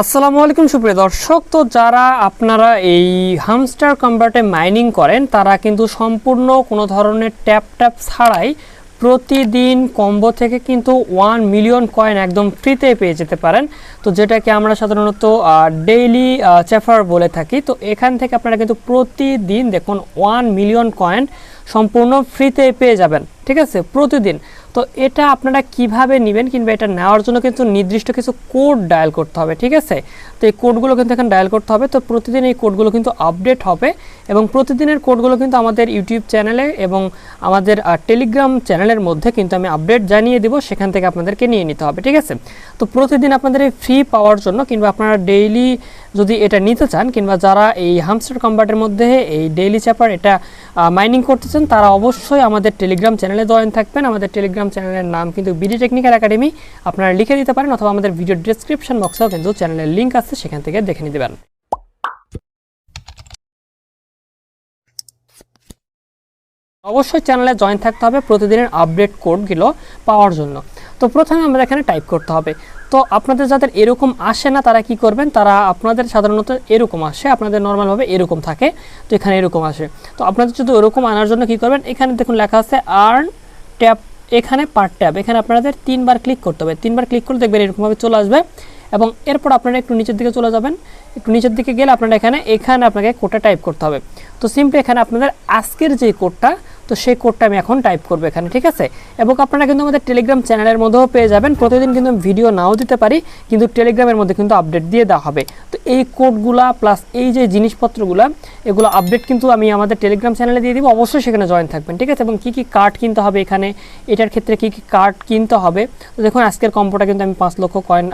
আসসালামু আলাইকুম, সুপ্রিয় দর্শক। তো যারা আপনারা এই হামস্টার কম্বার্টে মাইনিং করেন, তারা কিন্তু সম্পূর্ণ কোনো ধরনের ট্যাপ ট্যাপ ছাড়াই প্রতিদিন কম্বো থেকে কিন্তু ওয়ান মিলিয়ন কয়েন একদম ফ্রিতে পেয়ে যেতে পারেন। তো যেটাকে আমরা সাধারণত ডেইলি চেফার বলে থাকি। তো এখান থেকে আপনারা কিন্তু প্রতিদিন দেখুন ওয়ান মিলিয়ন কয়েন সম্পূর্ণ ফ্রিতে পেয়ে যাবেন। ঠিক আছে? প্রতিদিন। তো এটা আপনারা কীভাবে নেবেন কিংবা এটা নেওয়ার জন্য কিন্তু নির্দিষ্ট কিছু কোড ডায়াল করতে হবে, ঠিক আছে? তো এই কোডগুলো কিন্তু এখন ডায়াল করতে হবে। তো প্রতিদিন এই কোডগুলো কিন্তু আপডেট হবে এবং প্রতিদিনের কোডগুলো কিন্তু আমাদের ইউটিউব চ্যানেলে এবং আমাদের টেলিগ্রাম চ্যানেলের মধ্যে কিন্তু আমি আপডেট জানিয়ে দিব, সেখান থেকে আপনাদেরকে নিয়ে নিতে হবে, ঠিক আছে? তো প্রতিদিন আপনাদের এই ফ্রি পাওয়ার জন্য কিংবা আপনারা ডেইলি যদি এটা নিতে চান কিংবা যারা এই হামস্টার কম্বার্টের মধ্যে এই ডেইলি চ্যাপার এটা মাইনিং করতে চান, তারা অবশ্যই আমাদের টেলিগ্রাম চ্যানেলে জয়েন থাকবেন। আমাদের টেলিগ্রাম চ্যানেলের নাম কিন্তু বিডি টেকনিক্যাল একাডেমি আপনারা লিখে দিতে পারেন অথবা আমাদের ভিডিও ডিসক্রিপশন বক্সেও কিন্তু চ্যানেলের লিঙ্ক আছে, সেখান থেকে দেখে নিতে পারেন। অবশ্যই চ্যানেলে জয়েন থাকতে হবে। প্রতিদিনের আপডেট কোডগুলো পাওয়ার জন্য। তো প্রথমে আমাদের এখানে টাইপ করতে হবে। তো আপনাদের যাদের এরকম আসে না, তারা কি করবেন? তারা আপনাদের সাধারণত এরকম আসে, আপনাদের নর্মালভাবে এরকম থাকে, তো এখানে এরকম আসে। তো আপনাদের যদি ওরকম আনার জন্য কি করবেন? এখানে দেখুন লেখা আছে আর্ন ট্যাপ এখানে পার ট্যাব এখানে আপনাদের তিনবার ক্লিক করতে হবে। তিনবার ক্লিক করলে দেখবেন এরকমভাবে চলে আসবে এবং এরপর আপনারা একটু নিচের দিকে চলে যাবেন। একটু নিচের দিকে গেলে আপনারা এখানে এখানে আপনাকে কোডটা টাইপ করতে হবে। তো সিম্পলি এখানে আপনাদের আজকের যে কোডটা তো সেই কোডটা আমি এখন টাইপ করব এখানে, ঠিক আছে? এবং আপনারা কিন্তু আমাদের টেলিগ্রাম চ্যানেলের মধ্যেও পেয়ে যাবেন। প্রতিদিন কিন্তু ভিডিও নাও দিতে পারি, কিন্তু টেলিগ্রামের মধ্যে কিন্তু আপডেট দিয়ে দেওয়া হবে। তো এই কোডগুলা প্লাস এই যে জিনিসপত্রগুলো এগুলো আপডেট কিন্তু আমি আমাদের টেলিগ্রাম চ্যানেলে দিয়ে দিব। অবশ্যই সেখানে জয়েন থাকবেন, ঠিক আছে? এবং কী কী কার্ড কিনতে হবে এখানে? এটার ক্ষেত্রে কী কী কার্ড কিনতে হবে? তো দেখুন, আজকের কম্পোটা কিন্তু আমি পাঁচ লক্ষ কয়েন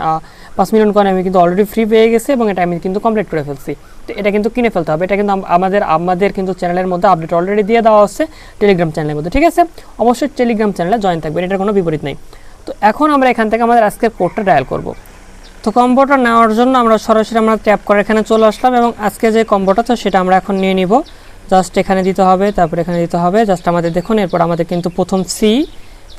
পাঁচ মিলিয়ন কয়েন আমি কিন্তু অলরেডি ফ্রি পেয়ে গেছি এবং এটা আমি কিন্তু কমপ্লিট করে ফেলছি। তো এটা কিন্তু কিনে ফেলতে হবে। এটা কিন্তু আমাদের আমাদের কিন্তু চ্যানেলের মধ্যে আপডেট অলরেডি দিয়ে দেওয়া হচ্ছে টেলিগ্রাম চ্যানেলের মধ্যে, ঠিক আছে? অবশ্যই টেলিগ্রাম চ্যানেলে জয়েন থাকবেন, এটার কোনো বিপরীত নেই। তো এখন আমরা এখান থেকে আমাদের আজকের কোডটা ডায়াল করব। তো কম্বোটা নেওয়ার জন্য আমরা সরাসরি আমরা ট্যাপ করে এখানে চলে আসলাম এবং আজকে যে কম্বোটা তো সেটা আমরা এখন নিয়ে নিব। জাস্ট এখানে দিতে হবে, তারপর এখানে দিতে হবে। জাস্ট আমাদের দেখুন, এরপর আমাদের কিন্তু প্রথম সি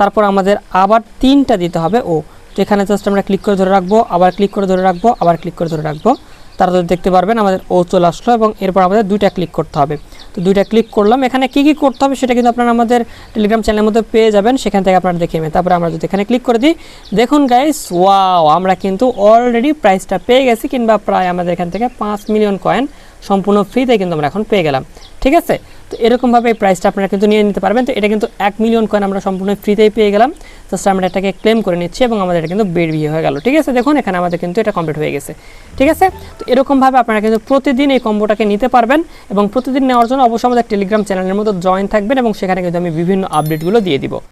তারপর আমাদের আবার তিনটা দিতে হবে ও তো এখানে জাস্ট আমরা ক্লিক করে ধরে রাখব, আবার ক্লিক করে ধরে রাখব, আবার ক্লিক করে ধরে রাখব। তারা যদি দেখতে পারবেন আমাদের ও চলে আসলো এবং এরপর আমাদের দুইটা ক্লিক করতে হবে। তো দুইটা ক্লিক করলাম, এখানে কি কি করতে হবে সেটা কিন্তু আপনারা আমাদের টেলিগ্রাম চ্যানেলের মধ্যে পেয়ে যাবেন, সেখান থেকে আপনারা দেখে নেবেন। তারপরে আমরা যদি এখানে ক্লিক করে দিই, দেখুন গাইস ওয়াও আমরা কিন্তু অলরেডি প্রাইসটা পেয়ে গেছি কিংবা প্রায় আমাদের এখান থেকে পাঁচ মিলিয়ন কয়েন সম্পূর্ণ ফ্রিতে কিন্তু আমরা এখন পেয়ে গেলাম। ঠিক আছে? তো এরকমভাবে এই প্রাইসটা আপনারা কিন্তু নিয়ে নিতে পারবেন। তো এটা কিন্তু এক মিলিয়ন কয়েন আমরা সম্পূর্ণ ফ্রিতেই পেয়ে গেলাম। জাস্ট আমরা এটাকে ক্লেম করে নিচ্ছি এবং আমাদের এটা কিন্তু বের বিয়ে হয়ে গেল। ঠিক আছে? দেখুন, এখানে আমাদের কিন্তু এটা কমপ্লিট হয়ে গেছে। ঠিক আছে? তো এরকমভাবে আপনারা কিন্তু প্রতিদিন এই কম্বোটাকে নিতে পারবেন এবং প্রতিদিন নেওয়ার জন্য অবশ্যই আমাদের টেলিগ্রাম চ্যানেলের মধ্যে জয়েন থাকবেন এবং সেখানে কিন্তু আমি বিভিন্ন আপডেটগুলো দিয়ে দিব।